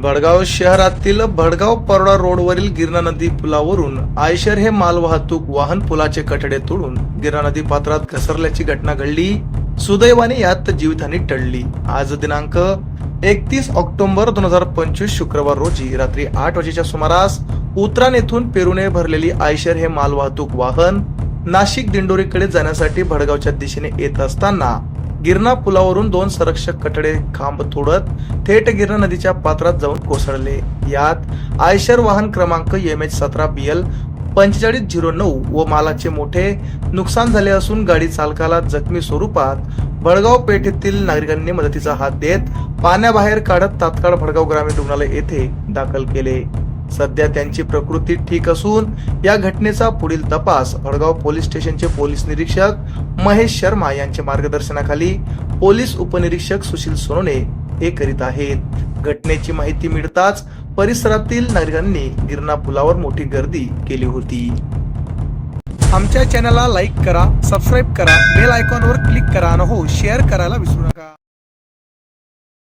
भडगाव शहरातील भडगाव परोडा रोडवरील गिरणा नदी पुलावरून आयशर हे मालवाहतूक वाहन पुलाचे कठडे तोडून गिरणा नदी पात्रात घसरल्याची घटना घडली. सुदैवाने यात जीवितहानी टळली. आज दिनांक एकतीस ऑक्टोबर दोन हजार पंचवीस शुक्रवार रोजी रात्री आठ वाजेच्या सुमारास उतराण येथून पेरूने भरलेली आयशर हे मालवाहतूक वाहन नाशिक दिंडोरीकडे जाण्यासाठी भडगावच्या दिशेने येत असताना गिरणा पुलावरून दोन संरक्षक कठडे खांब तोडत थेट गिरणा नदीच्या पात्रात जाऊन कोसळले. यात आयशर वाहन क्रमांक एम एच सतरा बी एल पंचेचाळीस झिरो नऊ व मालाचे मोठे नुकसान झाले असून गाडी चालकाला जखमी स्वरूपात भडगाव पेठेतील नागरिकांनी मदतीचा हात देत पाण्याबाहेर काढत तात्काळ भडगाव ग्रामीण रुग्णालय येथे दाखल केले. सध्या त्यांची प्रकृती ठीक असून या घटनेचा पुढील तपास भडगाव पोलीस स्टेशनचे पोलीस निरीक्षक महेश शर्मा यांच्या मार्गदर्शनाखाली पोलीस उपनिरीक्षक सुशील सोनोने हे करीत आहेत. घटनेची माहिती मिळताच परिसरातील नागरिकांनी गिरणा पुलावर मोठी गर्दी केली होती. आमच्या चॅनलला लाईक करा सबस्क्राईब करा बेल आयकॉनवर क्लिक करा न हो शेअर करायला विसरू नका.